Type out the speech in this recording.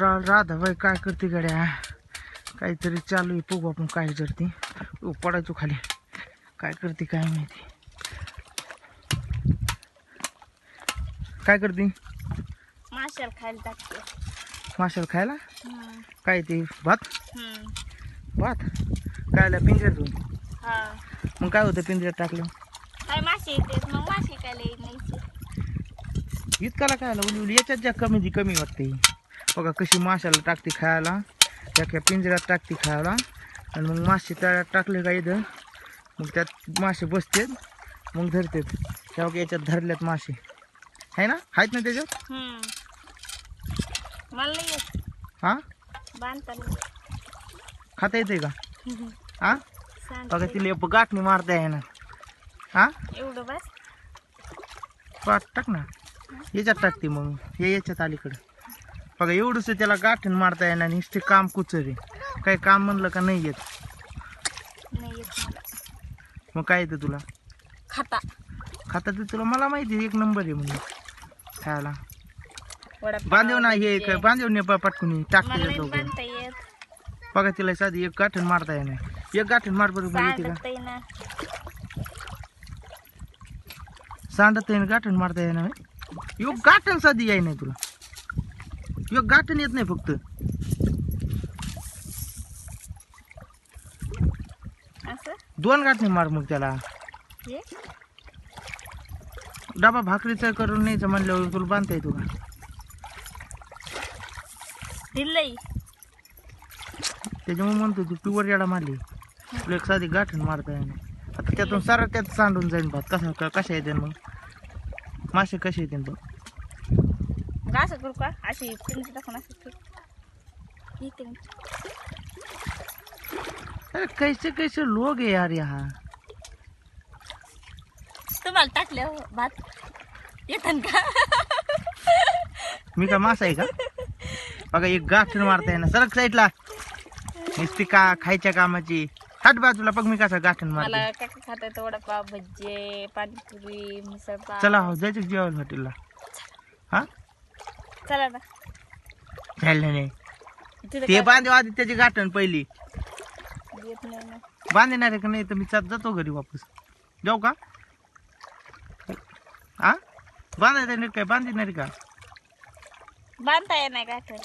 रा राधा बाई काय करते गड्या? काहीतरी चालू आहे बघू आपण काय करते. ओ, पडायचो खाली. काय करते काय माहिती. काय करते? माशाला खायला टाकते. माशाला खायला. काय ते भात. भात? कायला पिंजऱ्यातून हा. मग काय होतं पिंजऱ्यात टाकलं मासे काय इतकाला खायला उली उली याच्यात ज्या कमी ती कमी वाटते. बघा कशी माशाला टाकते खायला. त्या पिंजऱ्यात टाकते खायला. आणि मग मासे त्या टाकले का इथं. मग त्यात मासे बसतात. मग धरतात. तेव्हा याच्यात धरल्यात मासे. आहे ना? आहेत ना त्याच्यात. मला नाही हां? खाता येते का. हां. बघा तिला गाठणी मारता आहे ना. हां? एवढं बस. टाक ना. याच्यात टाकते मग. हे याच्यात अलीकडं. बघा एवढंच त्याला गाठण मारता येणार नुसते काम कुचर. आहे काही काम म्हणलं का नाही येत. नाही मग काय येतं तुला? खाता. खाता तर तुला मला माहिती आहे, एक नंबर आहे म्हणून. खायला. बांधव ना हे भजे. बांधव ने पटकून टाकते नाही दोघं बघा तिला साधी एक गाठण मारता येणार. एक गाठण मार बरोबर येते का? सांडत आहे गाठण मारता येणार. एक गाठण साधी याय नाही तुला. एक गाठण येत नाही फक्त. दोन गाठणे मार मग त्याला. डबा भाकरीचा करून न्यायचं म्हणल्यावर तुला बांधता येतो का? दिलंय. त्याच्यामुळे म्हणतो तू पिवर याडा मारली. तुला एक साधी गाठण मारता येणार. आता त्यातून सारा त्यात सांडून जाईल भात. कसा कशा येते मग? मासे कसे येते बघ असं करू का? अशी पिंज टाकून असं मी. अरे कैसे कैसे लोग है यार यहाँ? तुम्हाला टाकल्या भात? येतं का? मी का मासा आहे का? बघा एक गाठण मारता येणार सरक साईडला नुसती का खायच्या कामाची. हट बाजूला बघ मी कसा गाठण मला मारते काय काय खाता येतं वडापाव भजे पाणीपुरी मिसळपाव चला हो जायचं जेवायला हॉटेलला. हा? चला ना. झालं नाही. तिथं ते काय बांधव आधी त्याची गाठण पहिली. येत नाही ना. बांधणार आहे का नाही तर मी चाल जातो घरी वापस. जाऊ का? हा बांधायचं नाही काय? बांधणार आहे का? बांधता काय तर